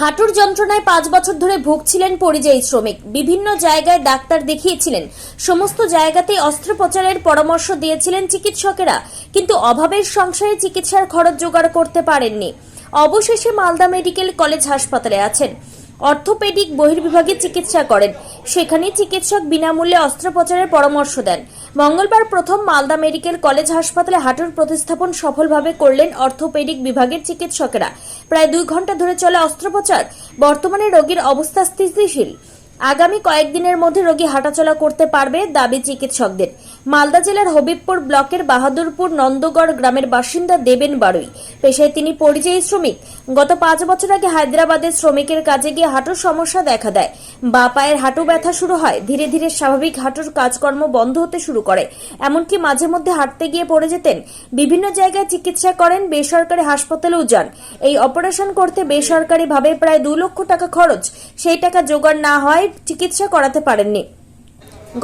হাঁটুর যন্ত্রণায় পাঁচ বছর ধরে ভুগছিলেন পরিযায়ী শ্রমিক। বিভিন্ন জায়গায় ডাক্তার দেখিয়েছিলেন। সমস্ত জায়গাতেই অস্ত্রোপচারের পরামর্শ দিয়েছিলেন চিকিৎসকেরা, কিন্তু অভাবের সংসারে চিকিৎসার খরচ জোগাড় করতে পারেননি। অবশেষে মালদা মেডিকেল কলেজ হাসপাতালে আছেন। অর্থোপেডিক বহির্বিভাগে চিকিৎসা করেন। সেখানে চিকিৎসক বিনামূল্যে অস্ত্রোপচারের পরামর্শ দেন। মঙ্গলবার প্রথম মালদা মেডিকেল কলেজ হাসপাতালে হাঁটুর প্রতিস্থাপন সফলভাবে করলেন অর্থোপেডিক বিভাগের চিকিৎসকেরা। প্রায় দুই ঘণ্টা ধরে চলে অস্ত্রোপচার। বর্তমানে রোগীর অবস্থা স্থিতিশীল। আগামী কয়েকদিনের মধ্যে রোগী হাঁটাচলা করতে পারবে দাবি চিকিৎসকদের। মালদা জেলার হবিবপুর ব্লকের বাহাদুরপুর নন্দগড় গ্রামের বাসিন্দা দেবেন বারুই। পেশায় তিনি পরিযায়ী শ্রমিক। গত পাঁচ বছর আগে হায়দ্রাবাদের শ্রমিকের কাজে গিয়ে হাঁটুর সমস্যা দেখা দেয়। বা পায়ের হাঁটু ব্যথা শুরু হয়, ধীরে ধীরে স্বাভাবিক হাঁটুর কাজকর্ম বন্ধ হতে শুরু করে। এমনকি মাঝে মধ্যে হাঁটতে গিয়ে পড়ে যেতেন। বিভিন্ন জায়গায় চিকিৎসা করেন, বেসরকারি হাসপাতালেও যান। এই অপারেশন করতে বেসরকারিভাবে প্রায় দু লক্ষ টাকা খরচ। সেই টাকা জোগাড় না হয় চিকিৎসা করাতে পারেননি।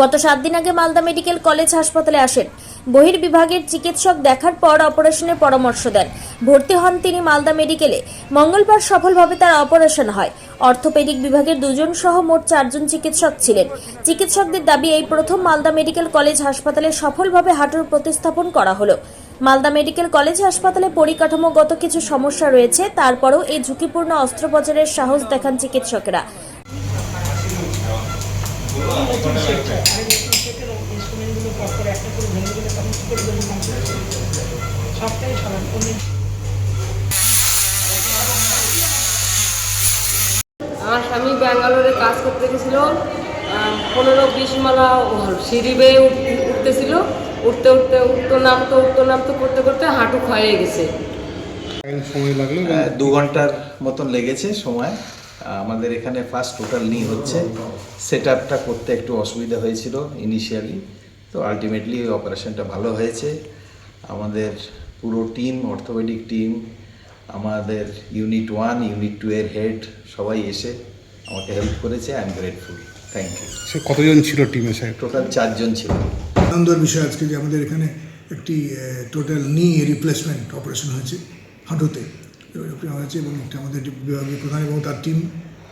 গত সাত দিন আগে মালদা মেডিকেল কলেজ হাসপাতালে আসেন। বহির্বিভাগের চিকিৎসক দেখার পর অপারেশনের পরামর্শ দেন। ভর্তি হন তিনি মালদা মেডিকেলে। মঙ্গলবার সফলভাবে তার অপারেশন হয়। অর্থোপেডিক বিভাগের দুজন সহ মোট চারজন চিকিৎসক ছিলেন। চিকিৎসকদের দাবি, এই প্রথম মালদা মেডিকেল কলেজ হাসপাতালে সফলভাবে হাঁটুর প্রতিস্থাপন করা হলো। মালদা মেডিকেল কলেজ হাসপাতালে পরিকাঠামোগত কিছু সমস্যা রয়েছে, তারপরেও এই ঝুঁকিপূর্ণ অস্ত্রোপচারের সাহস দেখান চিকিৎসকেরা। সবটাই সমান আমার স্বামী ব্যাঙ্গালোরে কাজ করতে গেছিল পনেরো বিশ মালা সিঁড়ি বেয়ে উঠতেছিল। উঠতে উঠতে উঠতো নামতো উঠতো নামতো করতে করতে হাঁটু ক্ষয়ে গেছে। সময় লাগল? দু ঘণ্টার মতন লেগেছে সময়। আমাদের এখানে ফার্স্ট টোটাল নি হচ্ছে। সেট আপটা করতে একটু অসুবিধা হয়েছিল ইনিশিয়ালি তো আলটিমেটলি ওই অপারেশনটা ভালো হয়েছে। আমাদের পুরো টিম অর্থোপেডিক টিম আমাদের ইউনিট ওয়ান ইউনিট টু এর হেড সবাই এসে আমাকে হেল্প করেছে। I am grateful thank you সে কতজন ছিল টিমে স্যার টোটাল চারজন ছিল। আনন্দের বিষয় আজকে যে আমাদের এখানে একটি টোটাল নি রিপ্লেসমেন্ট অপারেশন হয়েছে হাঁটুতে। হয়েছে এবং আমাদের বিভাগীয় প্রধান এবং তার টিম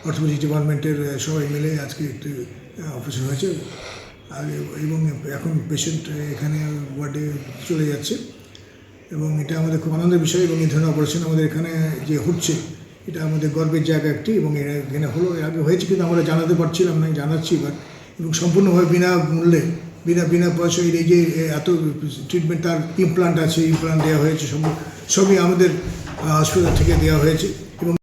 অর্থোপেডিক ডিপার্টমেন্টের সবাই মিলে আজকে একটি অপারেশন হয়েছে। আর এবং এখন পেশেন্ট এখানে ওয়ার্ডে চলে যাচ্ছে। এবং এটা আমাদের খুব আনন্দের বিষয় এবং এই ধরনের অপারেশন আমাদের এখানে যে হচ্ছে, এটা আমাদের গর্বের জায়গা একটি এবং এখানে হলো, এর আগে হয়েছে কিন্তু আমরা জানাতে পারছিলাম না, জানাচ্ছি এবার এবং সম্পূর্ণভাবে বিনা মূল্যে, বিনা বিনা পয়সায় এই যে এত ট্রিটমেন্ট তার ইমপ্লান্ট আছে ইমপ্লান্ট দেওয়া হয়েছে সব সবই আমাদের থেকে দেওয়া হয়েছে এবং